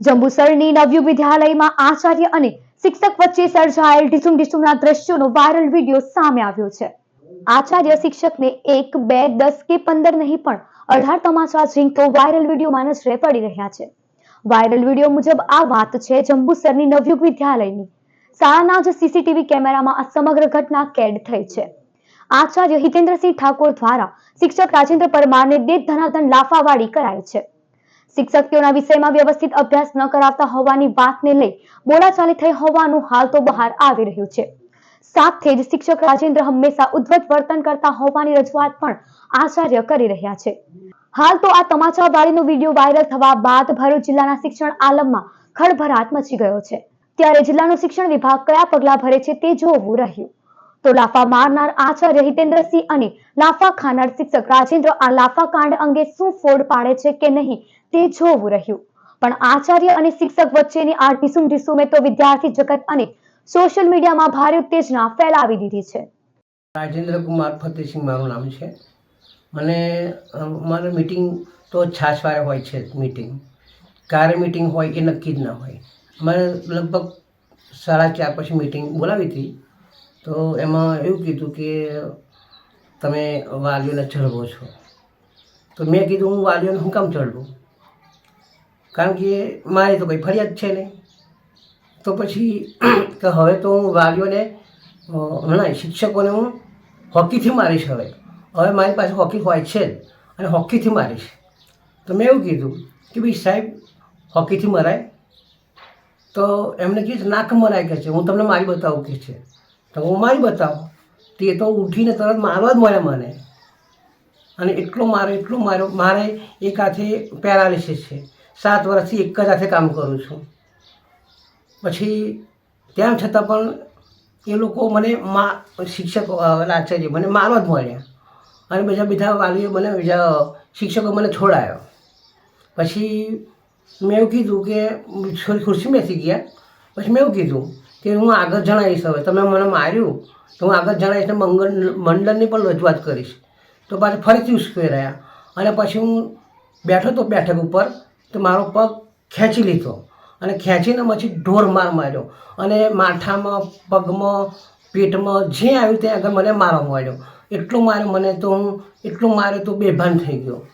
જંબુસરની નવયુગ વિદ્યાલયમાં આચાર્ય અને શિક્ષક વચ્ચે સર્જાયેલ ઢીસુમ ઢીસુમના દ્રશ્યોનો વાયરલ વીડિયો સામે આવ્યો છે. આચાર્ય શિક્ષકને એક, બે, દસ કે પંદર નહીં પણ અઢાર તમાચા ઝીંકતો વાયરલ વિડીયોમાં નજરે પડી રહ્યા છે. વાયરલ વીડિયો મુજબ આ વાત છે જંબુસરની નવયુગ વિદ્યાલયની. શાળાના જ સીસીટીવી કેમેરામાં આ સમગ્ર ઘટના કેદ થઈ છે. આચાર્ય હિતેન્દ્રસિંહ ઠાકોર દ્વારા શિક્ષક રાજેન્દ્ર પરમારને દે ધનાધન લાફાવાળી કરાય છે. શિક્ષક વિષયમાં વ્યવસ્થિત અભ્યાસ ન કરાવતા હોવાની વાતને લઈ બોલાચાલી થઈ હોવાનું હાલ તો બહાર આવી રહ્યું છે. સાથે જ શિક્ષક રાજેન્દ્ર હંમેશા ઉદ્ધત વર્તન કરતા હોવાની રજૂઆત પણ આચાર્ય કરી રહ્યા છે. હાલ તો આ તમાચા વાળીનો વીડિયો વાયરલ થવા બાદ ભરૂચ જિલ્લાના શિક્ષણ આલમમાં ખળભરાટ મચી ગયો છે. ત્યારે જિલ્લાનો શિક્ષણ વિભાગ કયા પગલાં ભરે છે તે જોવું રહ્યું. તો લાફા મારનાર આચાર્ય હિતેન્દ્રસિંહ અને લાફા ખાનાર શિક્ષક રાજેન્દ્ર આ લાફા કાંડ અંગે શું ફોડ પાડે છે કે નહીં તે જોવું રહ્યું. પણ આચાર્ય અને શિક્ષક વચ્ચેની આ ઢીસુમ ઢીસુમે તો વિદ્યાર્થી જગત અને સોશિયલ મીડિયામાં ભારે ઉત્તેજના ફેલાવી દીધી છે. રાજેન્દ્ર કુમાર ફતેહસિંહ મારું નામ છે. મને મારું મીટિંગ તો છાસવારે હોય છે મિટિંગ ક્યારે મિટિંગ હોય એ નક્કી જ ના હોય. અમારે લગભગ સાડા ચાર પછી મિટિંગ બોલાવી હતી. તો એમાં એવું કીધું કે તમે વાલીઓને ચડવો છો. તો મેં કીધું હું વાલીઓને હું કામ ચડવું કારણ કે મારી તો કંઈ ફરિયાદ છે નહીં. તો પછી કે હવે તો હું વાલીઓને હમણાં શિક્ષકોને હું હોકીથી મારીશ હવે. હવે મારી પાસે હોકી હોય છે જ અને હોકીથી મારીશ. તો મેં એવું કીધું કે ભાઈ સાહેબ, હોકીથી મરાય. તો એમને કીધું નાક મરાય કે છે. હું તમને મારી બતાવું કે છે. તો હું મારી બતાવો. તે તો ઉઠીને તરત મારવા જ મળે મને. અને એટલો મારો એટલો મારો મારે એક હાથે પેરાલિસિસ છે. સાત વર્ષથી એક જ હાથે કામ કરું છું. પછી તેમ છતાં પણ એ લોકો મને મા, શિક્ષકો આચાર્ય મને મારવા જ મળ્યા. અને બીજા બીજા વાલીઓ મને, બીજા શિક્ષકો મને છોડાયો. પછી મેં એવું કીધું કે ખુરશી બેસી ગયા. પછી મેં એવું કીધું કે હું આગળ જણાવીશ હવે. તમે મને માર્યું તો હું આગળ જણાવીશ ને મંગલ મંડળની પણ રજૂઆત કરીશ. તો પાછું ફરીથી ઉશ્કેરાયા. અને પછી હું બેઠો તો બેઠક ઉપર તો મારો પગ ખેંચી લીધો અને ખેંચીને પછી ઢોર માર માર્યો. અને માથામાં, પગમાં, પેટમાં જે આવ્યું ત્યાં આગળ મને મારવા માંડ્યો. એટલો માર્યો મને તો હું, એટલો માર્યો તો બેભાન થઈ ગયો.